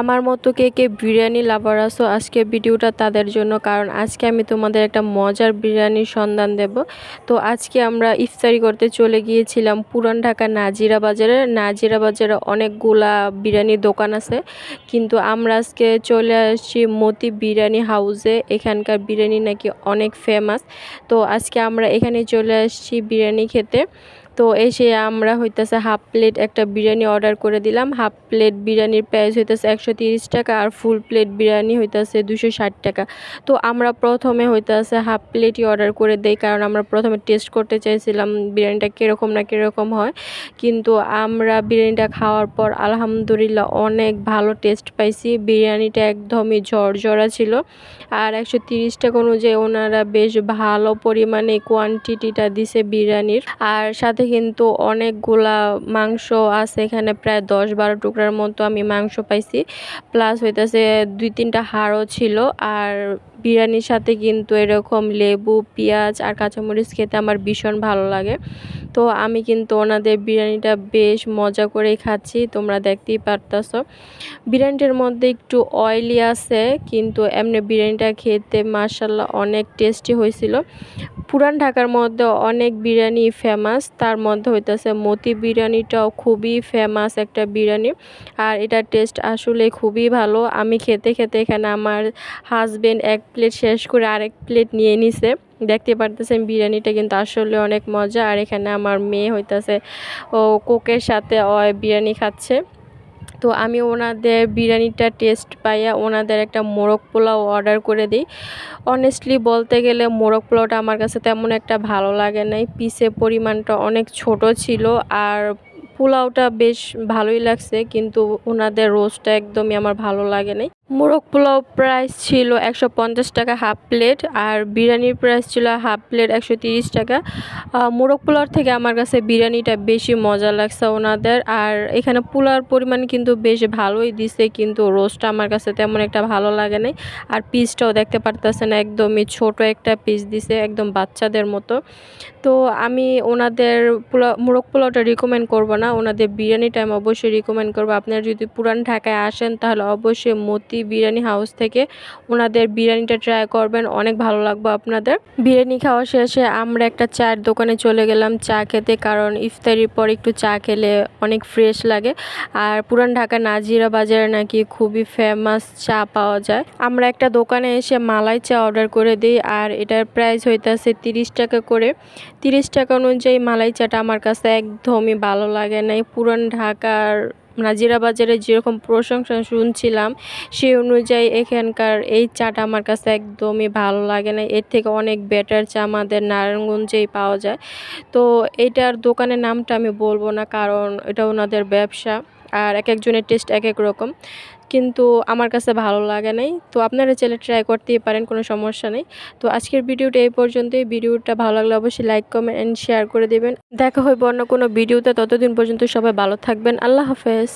আমার মতো কে কে বিরিয়ানি লাভার আসো আজকে ভিডিওটা তাদের জন্য, কারণ আজকে আমি তোমাদের একটা মজার বিরিয়ানির সন্ধান দেব। তো আজকে আমরা ইফতারি করতে চলে গিয়েছিলাম পুরান ঢাকা নাজিরা বাজারে। নাজিরা বাজারে অনেকগুলা বিরিয়ানির দোকান আছে, কিন্তু আমরা আজকে চলে আসছি মতি বিরিয়ানি হাউসে। এখানকার বিরিয়ানি নাকি অনেক ফেমাস তো আজকে আমরা এখানে চলে আসছি বিরিয়ানি খেতে। তো এসে আমরা হইতেছে হাফ প্লেট একটা বিরিয়ানি অর্ডার করে দিলাম। হাফ প্লেট বিরিয়ানির প্রাইস হইতেছে একশো টাকা আর ফুল প্লেট বিরিয়ানি হইতেছে দুশো টাকা। তো আমরা প্রথমে হইতেছে হাফ প্লেটই অর্ডার করে দেই, কারণ আমরা প্রথমে টেস্ট করতে চাইছিলাম বিরিয়ানিটা কীরকম না কীরকম হয়। কিন্তু আমরা বিরিয়ানিটা খাওয়ার পর আলহামদুলিল্লাহ অনেক ভালো টেস্ট পাইছি। বিরিয়ানিটা একদমই ঝরঝরা ছিল। আর একশো টাকা অনুযায়ী ওনারা বেশ ভালো পরিমাণে কোয়ান্টিটিটা দিছে বিরিয়ানির। আর সাথে কিন্তু অনেকগুলা মাংস আছে এখানে প্রায় দশ বারো টুকরার মতো আমি মাংস পাইছি। প্লাস হইতেছে দুই তিনটা হাড়ও ছিল আর বিরিয়ানির সাথে কিন্তু এরকম লেবু, পেঁয়াজ আর কাঁচামরিচ খেতে আমার ভীষণ ভালো লাগে। তো আমি কিন্তু ওনাদের বিরিয়ানিটা বেশ মজা করেই খাচ্ছি, তোমরা দেখতেই পারতাছ। বিরিয়ানিটার মধ্যে একটু অয়েলি আছে, কিন্তু এমনি বিরিয়ানিটা খেতে মার্শাল্লাহ অনেক টেস্টি হয়েছিল। পুরান ঢাকার মধ্যে অনেক বিরিয়ানি ফেমাস তার মধ্যে হইতেছে মতি বিরিয়ানিটাও খুবই ফেমাস একটা বিরিয়ানি। আর এটার টেস্ট আসলে খুবই ভালো। আমি খেতে খেতে এখানে আমার হাজবেন্ড এক প্লেট শেষ করে আরেক প্লেট নিয়ে নিছে। দেখতে পারতেছেন বিরিয়ানিটা কিন্তু আসলে অনেক মজা। আর এখানে আমার মেয়ে হইতাছে, ও কোকের সাথে বিরিয়ানি খাচ্ছে। তো আমি ওনাদের বিরিয়ানিটা টেস্ট পাইয়া ওনাদের একটা মোরগ পোলাও অর্ডার করে দিই। অনেস্টলি বলতে গেলে মোরগ পোলাওটা আমার কাছে তেমন একটা ভালো লাগে নাই। পিসের পরিমাণটা অনেক ছোট ছিল আর পোলাওটা বেশ ভালোই লাগছে, কিন্তু ওনাদের রোস্টটা একদমই আমার ভালো লাগে নাই। মোরগ পোলাও প্রাইস ছিল একশো পঞ্চাশ টাকা হাফ প্লেট আর বিরিয়ানির প্রাইস ছিল হাফ প্লেট একশো তিরিশ টাকা। মোরগ পোলাওর থেকে আমার কাছে বিরিয়ানিটা বেশি মজা লাগছে ওনাদের। আর এখানে পোলাওর পরিমাণ কিন্তু বেশ ভালোই দিছে, কিন্তু রোস্টটা আমার কাছে তেমন একটা ভালো লাগে নাই। আর পিসটাও দেখতে পারতেছেন, একদমই ছোট একটা পিস দিছে, একদম বাচ্চাদের মতো। তো আমি ওনাদের পোলাও, মোরগ পোলাওটা রিকমেন্ড করব না, ওনাদের বিরিয়ানিটা আমি অবশ্যই রিকমেন্ড করব। আপনারা যদি পুরান ঢাকায় আসেন, তাহলে অবশ্যই মতি বিরিয়ানি হাউস থেকে ওনাদের বিরিয়ানিটা ট্রাই করবেন, অনেক ভালো লাগবে আপনাদের। বিরিয়ানি খাওয়া শেষে আমরা একটা চায়ের দোকানে চলে গেলাম চা খেতে, কারণ ইফতারির পর একটু চা খেলে অনেক ফ্রেশ লাগে। আর পুরান ঢাকা নাজিরা বাজারে নাকি খুবই ফেমাস চা পাওয়া যায়। আমরা একটা দোকানে এসে মালাই চা অর্ডার করে দিই, আর এটার প্রাইস হইতেছে তিরিশ টাকা করে। তিরিশ টাকা অনুযায়ী মালাই চাটা আমার কাছে একদমই ভালো লাগে নাই। পুরান ঢাকার নাজিরা বাজারে যেরকম প্রশংসা শুনছিলাম, সেই অনুযায়ী এখানকার এই চাটা আমার কাছে একদমই ভালো লাগে না। এর থেকে অনেক বেটার চা আমাদের নারায়ণগঞ্জেই পাওয়া যায়। তো এটার দোকানের নামটা আমি বলব না, কারণ এটা ওনাদের ব্যবসা, আর এক একজনের টেস্ট এক এক রকম। কিন্তু আমার কাছে ভালো লাগে নাই। তো আপনারা চাইলে ট্রাই করতেই পারেন, কোনো সমস্যা নেই। তো আজকের ভিডিওটা এই পর্যন্তই। ভিডিওটা ভালো লাগলে অবশ্যই লাইক কমেন্ট অ্যান্ড শেয়ার করে দেবেন। দেখা হইব অন্য কোনো ভিডিওতে। ততদিন পর্যন্ত সবাই ভালো থাকবেন। আল্লাহ হাফেজ।